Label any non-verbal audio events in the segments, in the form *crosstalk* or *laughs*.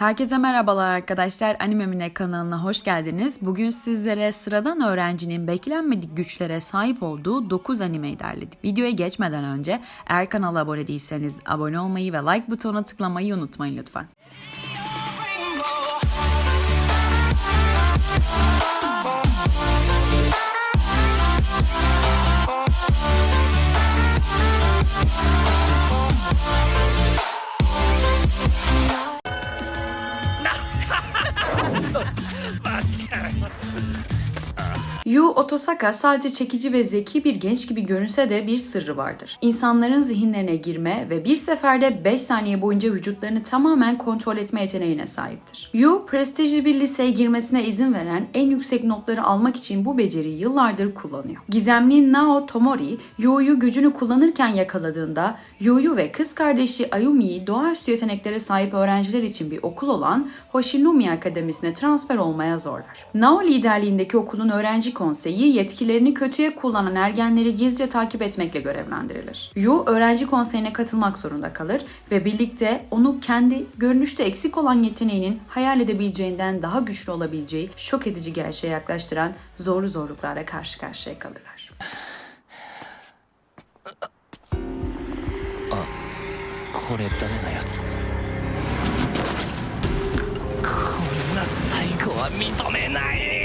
Herkese merhabalar arkadaşlar. Animemine kanalına hoş geldiniz. Bugün sizlere sıradan öğrencinin beklenmedik güçlere sahip olduğu 9 animeyi derledik. Videoya geçmeden önce eğer kanala abone değilseniz abone olmayı ve like butonuna tıklamayı unutmayın lütfen. Otosaka sadece çekici ve zeki bir genç gibi görünse de bir sırrı vardır. İnsanların zihinlerine girme ve bir seferde 5 saniye boyunca vücutlarını tamamen kontrol etme yeteneğine sahiptir. Yu, prestijli bir liseye girmesine izin veren en yüksek notları almak için bu beceriyi yıllardır kullanıyor. Gizemli Nao Tomori, Yu'yu gücünü kullanırken yakaladığında Yu'yu ve kız kardeşi Ayumi'yi doğaüstü yeteneklere sahip öğrenciler için bir okul olan Hoshinumi Akademisi'ne transfer olmaya zorlar. Nao liderliğindeki okulun öğrenci konseyi yetkilerini kötüye kullanan ergenleri gizlice takip etmekle görevlendirilir. Yu öğrenci konseyine katılmak zorunda kalır ve birlikte onu kendi görünüşte eksik olan yeteneğinin hayal edebileceğinden daha güçlü olabileceği şok edici gerçeğe yaklaştıran zorlu zorluklarla karşı karşıya kalırlar. これダメなやつこんな最後は認めない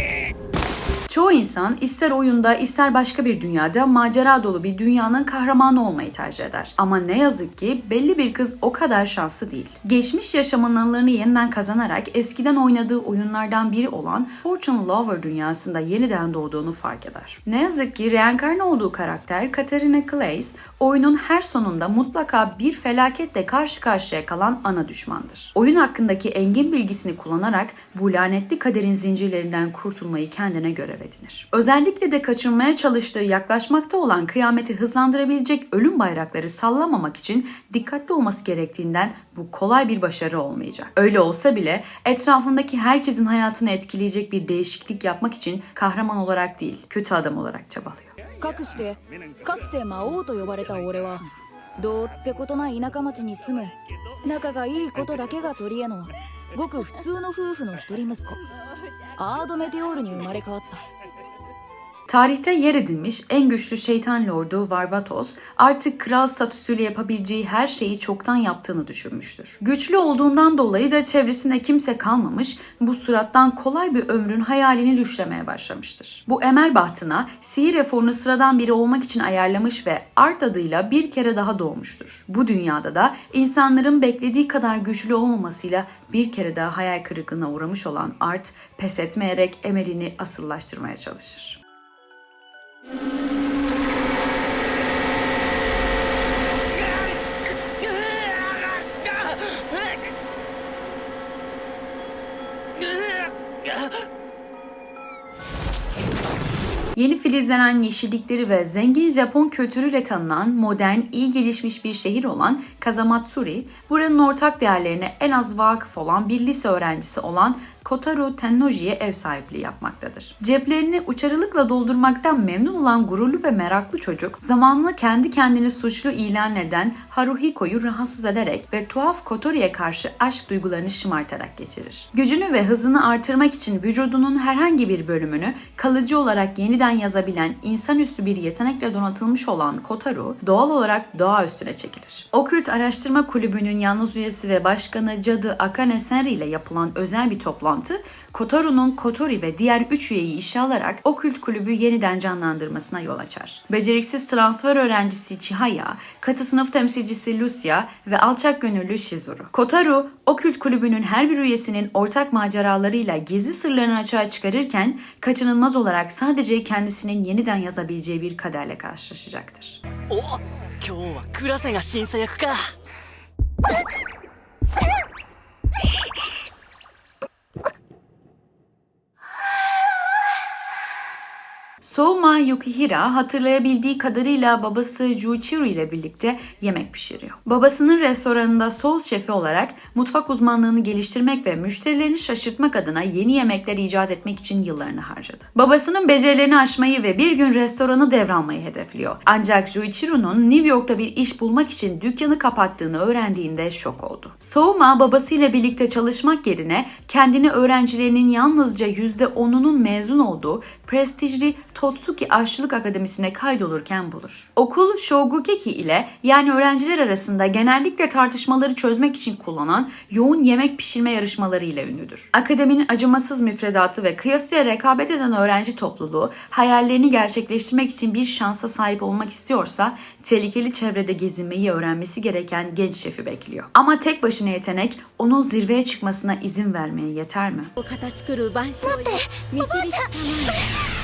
Çoğu insan ister oyunda ister başka bir dünyada macera dolu bir dünyanın kahramanı olmayı tercih eder. Ama ne yazık ki belli bir kız o kadar şanslı değil. Geçmiş yaşamın anılarını yeniden kazanarak eskiden oynadığı oyunlardan biri olan Fortune Lover dünyasında yeniden doğduğunu fark eder. Ne yazık ki reenkarne olduğu karakter Katarina Claes oyunun her sonunda mutlaka bir felaketle karşı karşıya kalan ana düşmandır. Oyun hakkındaki engin bilgisini kullanarak bu lanetli kaderin zincirlerinden kurtulmayı kendine görev edinir. Özellikle de kaçınmaya çalıştığı yaklaşmakta olan kıyameti hızlandırabilecek ölüm bayrakları sallamamak için dikkatli olması gerektiğinden bu kolay bir başarı olmayacak. Öyle olsa bile etrafındaki herkesin hayatını etkileyecek bir değişiklik yapmak için kahraman olarak değil, kötü adam olarak çabalıyor. かくしてかつて魔王と呼ばれた俺はどうってことない田舎町に住む仲がいいことだけが取り柄のごく普通の夫婦の一人息子アードメテオールに生まれ変わった Tarihte yer edinmiş en güçlü şeytan lordu Varvatos artık kral statüsüyle yapabileceği her şeyi çoktan yaptığını düşünmüştür. Güçlü olduğundan dolayı da çevresinde kimse kalmamış, bu surattan kolay bir ömrün hayalini düşlemeye başlamıştır. Bu emel bahtına sihir eforunu sıradan biri olmak için ayarlamış ve Art adıyla bir kere daha doğmuştur. Bu dünyada da insanların beklediği kadar güçlü olmamasıyla bir kere daha hayal kırıklığına uğramış olan Art pes etmeyerek emelini asıllaştırmaya çalışır. Yeni filizlenen yeşillikleri ve zengin Japon kültürüyle tanınan modern, iyi gelişmiş bir şehir olan Kazamatsuri, buranın ortak değerlerine en az vakıf olan bir lise öğrencisi olan Kotaru Tennoji'ye ev sahipliği yapmaktadır. Ceplerini uçarılıkla doldurmaktan memnun olan gururlu ve meraklı çocuk, zamanla kendi kendini suçlu ilan eden Haruhiko'yu rahatsız ederek ve tuhaf Kotori'ye karşı aşk duygularını şımartarak geçirir. Gücünü ve hızını artırmak için vücudunun herhangi bir bölümünü kalıcı olarak yeniden yazabilen insanüstü bir yetenekle donatılmış olan Kotaru doğal olarak doğa üstüne çekilir. Okült Araştırma Kulübü'nün yalnız üyesi ve başkanı Cadı Akane Senri ile yapılan özel bir toplantı Kotoru'nun Kotori ve diğer 3 üyeyi işe alarak okült kulübü yeniden canlandırmasına yol açar. Beceriksiz transfer öğrencisi Chihaya, katı sınıf temsilcisi Lucia ve alçak gönüllü Shizuru. Kotaru, okült kulübünün her bir üyesinin ortak maceralarıyla gizli sırlarını açığa çıkarırken kaçınılmaz olarak sadece kendisinin yeniden yazabileceği bir kaderle karşılaşacaktır. お今日はクラセが審査役か *laughs* Souma Yukihira hatırlayabildiği kadarıyla babası Juichiro ile birlikte yemek pişiriyor. Babasının restoranında sos şefi olarak mutfak uzmanlığını geliştirmek ve müşterilerini şaşırtmak adına yeni yemekler icat etmek için yıllarını harcadı. Babasının becerilerini aşmayı ve bir gün restoranı devralmayı hedefliyor. Ancak Juichiro'nun New York'ta bir iş bulmak için dükkanı kapattığını öğrendiğinde şok oldu. Souma babasıyla birlikte çalışmak yerine kendini öğrencilerinin yalnızca %10'unun mezun olduğu prestijli Totsuki Aşçılık Akademisi'ne kaydolurken bulur. Okul Shogugeki ile yani öğrenciler arasında genellikle tartışmaları çözmek için kullanılan yoğun yemek pişirme yarışmaları ile ünlüdür. Akademinin acımasız müfredatı ve kıyasıya rekabet eden öğrenci topluluğu hayallerini gerçekleştirmek için bir şansa sahip olmak istiyorsa tehlikeli çevrede gezinmeyi öğrenmesi gereken genç şefi bekliyor. Ama tek başına yetenek onun zirveye çıkmasına izin vermeye yeter mi? を片作る万象へ導きたま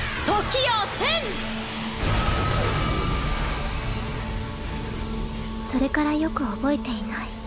え 時よ天。それからよく覚えていない。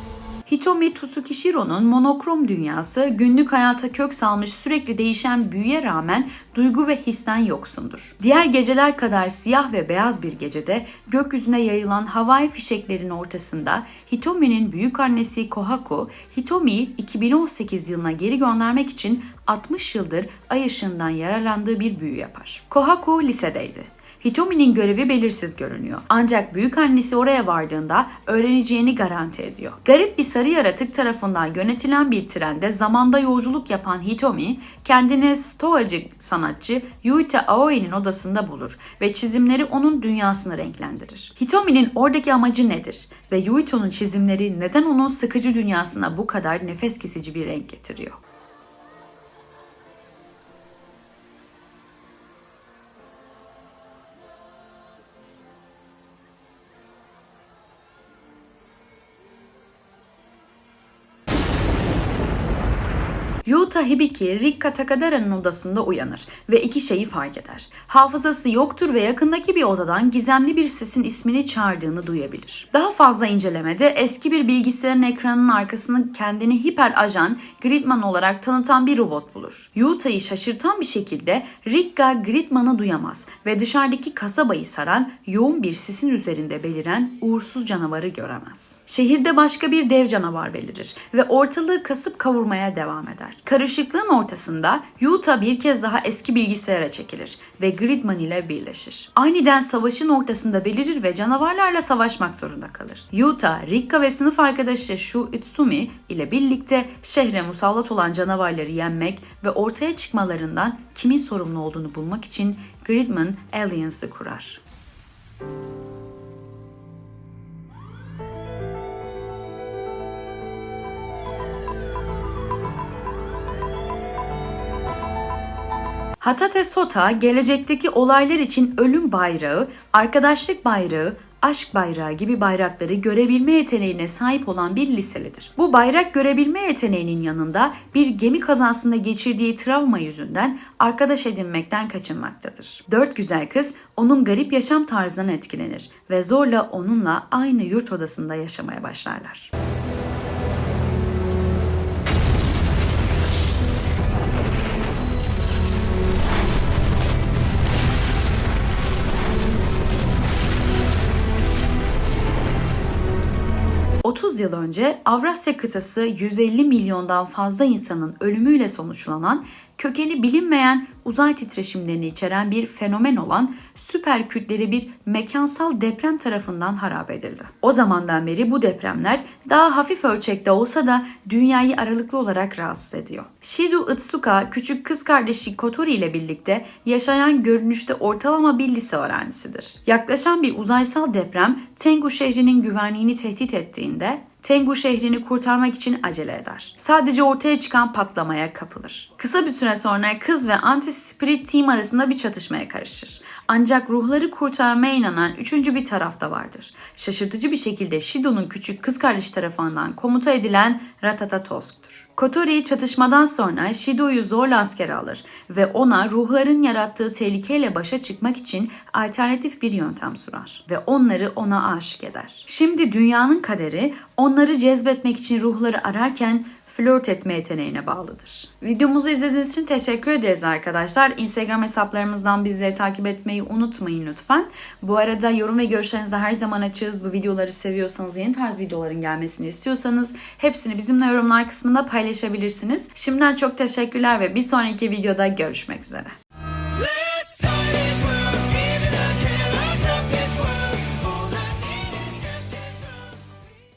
Hitomi Tsukishiro'nun monokrom dünyası günlük hayata kök salmış sürekli değişen büyüye rağmen duygu ve histen yoksundur. Diğer geceler kadar siyah ve beyaz bir gecede gökyüzüne yayılan havai fişeklerin ortasında Hitomi'nin büyük annesi Kohaku, Hitomi'yi 2018 yılına geri göndermek için 60 yıldır ay ışığından yararlandığı bir büyü yapar. Kohaku lisedeydi. Hitomi'nin görevi belirsiz görünüyor. Ancak büyük annesi oraya vardığında öğreneceğini garanti ediyor. Garip bir sarı yaratık tarafından yönetilen bir trende zamanda yolculuk yapan Hitomi, kendini stoacı sanatçı Yuita Aoi'nin odasında bulur ve çizimleri onun dünyasını renklendirir. Hitomi'nin oradaki amacı nedir ve Yuito'nun çizimleri neden onun sıkıcı dünyasına bu kadar nefes kesici bir renk getiriyor? Yuta Hibiki, Rikka Takadara'nın odasında uyanır ve iki şeyi fark eder. Hafızası yoktur ve yakındaki bir odadan gizemli bir sesin ismini çağırdığını duyabilir. Daha fazla incelemede eski bir bilgisayarın ekranının arkasını kendini hiper ajan Gridman olarak tanıtan bir robot bulur. Yuta'yı şaşırtan bir şekilde Rikka Gridman'ı duyamaz ve dışarıdaki kasabayı saran yoğun bir sisin üzerinde beliren uğursuz canavarı göremez. Şehirde başka bir dev canavar belirir ve ortalığı kasıp kavurmaya devam eder. Karışıklığın ortasında Yuta bir kez daha eski bilgisayara çekilir ve Gridman ile birleşir. Aniden savaşın ortasında belirir ve canavarlarla savaşmak zorunda kalır. Yuta, Rikka ve sınıf arkadaşı Shu Itsumi ile birlikte şehre musallat olan canavarları yenmek ve ortaya çıkmalarından kimin sorumlu olduğunu bulmak için Gridman Alliance'ı kurar. Hatate Sota gelecekteki olaylar için ölüm bayrağı, arkadaşlık bayrağı, aşk bayrağı gibi bayrakları görebilme yeteneğine sahip olan bir liselidir. Bu bayrak görebilme yeteneğinin yanında bir gemi kazasında geçirdiği travma yüzünden arkadaş edinmekten kaçınmaktadır. Dört güzel kız onun garip yaşam tarzından etkilenir ve zorla onunla aynı yurt odasında yaşamaya başlarlar. ...30 yıl önce Avrasya kıtası 150 milyondan fazla insanın ölümüyle sonuçlanan kökeni bilinmeyen uzay titreşimlerini içeren bir fenomen olan süper kütleli bir mekansal deprem tarafından harap edildi. O zamandan beri bu depremler daha hafif ölçekte olsa da dünyayı aralıklı olarak rahatsız ediyor. Shiru Itsuka küçük kız kardeşi Kotori ile birlikte yaşayan görünüşte ortalama bir lise öğrencisidir. Yaklaşan bir uzaysal deprem Tengu şehrinin güvenliğini tehdit ettiğinde Tengu şehrini kurtarmak için acele eder. Sadece ortaya çıkan patlamaya kapılır. Kısa bir süre sonra kız ve anti-spirit team arasında bir çatışmaya karışır. Ancak ruhları kurtarmaya inanan üçüncü bir taraf da vardır. Şaşırtıcı bir şekilde Shido'nun küçük kız kardeşi tarafından komuta edilen Ratata Tosk'tur. Kotori çatışmadan sonra Shido'yu zorla askere alır ve ona ruhların yarattığı tehlikeyle başa çıkmak için alternatif bir yöntem sunar ve onları ona aşık eder. Şimdi dünyanın kaderi onları cezbetmek için ruhları ararken flört etme yeteneğine bağlıdır. Videomuzu izlediğiniz için teşekkür ederiz arkadaşlar. Instagram hesaplarımızdan bizleri takip etmeyi unutmayın lütfen. Bu arada yorum ve görüşlerinizi her zaman açığız. Bu videoları seviyorsanız, yeni tarz videoların gelmesini istiyorsanız hepsini bizimle yorumlar kısmında paylaşabilirsiniz. Şimdiden çok teşekkürler ve bir sonraki videoda görüşmek üzere.